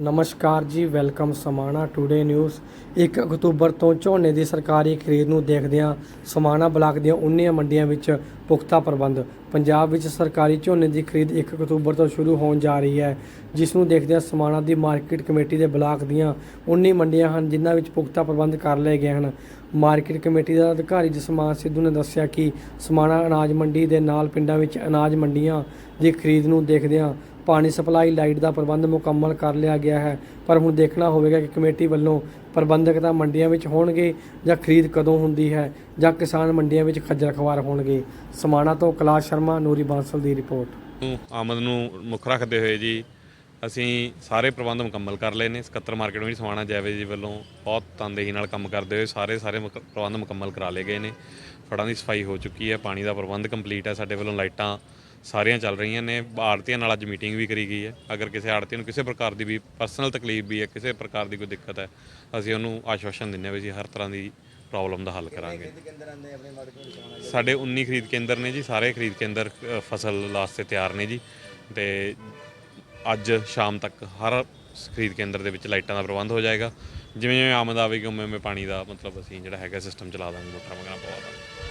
ਨਮਸਕਾਰ ਜੀ, welcome Samana today news. 1 ਅਕਤੂਬਰ ਤੋਂ ਝੋਨੇ ਦੀ ਸਰਕਾਰੀ ਖਰੀਦ ਨੂੰ ਦੇਖਦਿਆਂ ਸਮਾਣਾ ਬਲਾਕ ਦੀਆਂ 19 ਮੰਡੀਆਂ ਵਿੱਚ ਪੁਖਤਾ ਪ੍ਰਬੰਧ। ਪੰਜਾਬ ਵਿੱਚ ਸਰਕਾਰੀ ਝੋਨੇ ਦੀ ਖਰੀਦ 1 ਅਕਤੂਬਰ ਤੋਂ ਸ਼ੁਰੂ ਹੋਣ ਜਾ ਰਹੀ ਹੈ, ਜਿਸ ਨੂੰ ਦੇਖਦਿਆਂ ਸਮਾਣਾ ਦੀ ਮਾਰਕੀਟ ਕਮੇਟੀ ਦੇ ਬਲਾਕ ਦੀਆਂ 19 ਮੰਡੀਆਂ ਹਨ, ਜਿਨ੍ਹਾਂ ਵਿੱਚ ਪੁਖਤਾ ਪ੍ਰਬੰਧ ਕਰ ਲਏ ਗਏ ਹਨ। ਮਾਰਕੀਟ ਕਮੇਟੀ ਦਾ ਅਧਿਕਾਰੀ ਜਸਮਾਨ ਸਿੱਧੂ ਨੇ ਦੱਸਿਆ ਕਿ ਸਮਾਣਾ ਅਨਾਜ ਮੰਡੀ ਦੇ ਨਾਲ ਪਿੰਡਾਂ ਵਿੱਚ ਅਨਾਜ ਮੰਡੀਆਂ ਦੀ ਖਰੀਦ ਨੂੰ ਦੇਖਦਿਆਂ ਪਾਣੀ ਸਪਲਾਈ ਲਾਈਟ ਦਾ ਪ੍ਰਬੰਧ ਮੁਕੰਮਲ ਕਰ ਲਿਆ ਗਿਆ ਹੈ। ਪਰ ਹੁਣ ਦੇਖਣਾ ਹੋਵੇਗਾ ਕਿ ਕਮੇਟੀ ਵੱਲੋਂ ਪ੍ਰਬੰਧਕ ਤਾਂ ਮੰਡੀਆਂ ਵਿੱਚ ਹੋਣਗੇ ਜਾਂ ਖਰੀਦ ਕਦੋਂ ਹੁੰਦੀ ਹੈ ਜਾਂ ਕਿਸਾਨ ਮੰਡੀਆਂ ਵਿੱਚ ਖੱਜਲ ਖਵਾਰ ਹੋਣਗੇ। ਸਮਾਣਾ ਤੋਂ ਕੈਲਾਸ਼ ਸ਼ਰਮਾ, ਨੂਰੀ ਬਾਂਸਲ ਦੀ ਰਿਪੋਰਟ। ਆਮਦ ਨੂੰ ਮੁੱਖ ਰੱਖਦੇ ਹੋਏ ਜੀ ਅਸੀਂ ਸਾਰੇ ਪ੍ਰਬੰਧ ਮੁਕੰਮਲ ਕਰ ਲਏ ਨੇ। ਸਕੱਤਰ ਮਾਰਕੀਟ ਵਿੱਚ ਸਮਾਣਾ ਜੈਵੇ ਜੀ ਵੱਲੋਂ ਬਹੁਤ ਤਨਦੇਹੀ ਨਾਲ ਕੰਮ ਕਰਦੇ ਹੋਏ ਸਾਰੇ ਸਾਰੇ ਮੁਕ- ਪ੍ਰਬੰਧ ਮੁਕੰਮਲ ਕਰਾ ਲਏ ਗਏ ਨੇ। ਫੜਾਂ ਦੀ ਸਫ਼ਾਈ ਹੋ ਚੁੱਕੀ ਹੈ, ਪਾਣੀ ਦਾ ਪ੍ਰਬੰਧ ਕੰਪਲੀਟ ਹੈ, ਸਾਡੇ ਵੱਲੋਂ ਲਾਈਟਾਂ ਸਾਰੀਆਂ ਚੱਲ ਰਹੀਆਂ ਨੇ। ਆੜਤੀਆਂ ਨਾਲ ਅੱਜ ਮੀਟਿੰਗ ਵੀ ਕਰੀ ਗਈ ਹੈ। ਅਗਰ ਕਿਸੇ ਆੜਤੀ ਨੂੰ ਕਿਸੇ ਪ੍ਰਕਾਰ ਦੀ ਵੀ ਪਰਸਨਲ ਤਕਲੀਫ ਵੀ ਹੈ ਕਿਸੇ ਪ੍ਰਕਾਰ ਦੀ ਕੋਈ ਦਿੱਕਤ ਹੈ ਅਸੀਂ ਉਹਨੂੰ ਆਸ਼ਵਾਸਨ ਦਿੰਦੇ ਹਾਂ ਵੀ ਜੀ ਹਰ ਤਰ੍ਹਾਂ ਦੀ ਪ੍ਰੋਬਲਮ ਦਾ ਹੱਲ ਕਰਾਂਗੇ। ਸਾਡੇ 19 ਖਰੀਦ ਕੇਂਦਰ ਨੇ ਜੀ ਸਾਰੇ ਖਰੀਦ ਕੇਂਦਰ ਫਸਲ ਵਾਸਤੇ ਤਿਆਰ ਨੇ ਜੀ। ਤੇ ਅੱਜ ਸ਼ਾਮ ਤੱਕ ਹਰ ਖਰੀਦ ਕੇਂਦਰ ਦੇ ਵਿੱਚ ਲਾਈਟਾਂ ਦਾ ਪ੍ਰਬੰਧ ਹੋ ਜਾਏਗਾ। ਜਿਵੇਂ ਜਿਵੇਂ ਆਮਦ ਆਵੇਗੀ ਉਵੇਂ ਉਵੇਂ ਪਾਣੀ ਦਾ ਮਤਲਬ ਅਸੀਂ ਜਿਹੜਾ ਹੈਗਾ ਸਿਸਟਮ ਚਲਾ ਦਾਂਗੇ ਮੋਟਰਾਂ ਵਗੈਰਾ ਪਵਾ ਦਾਂਗੇ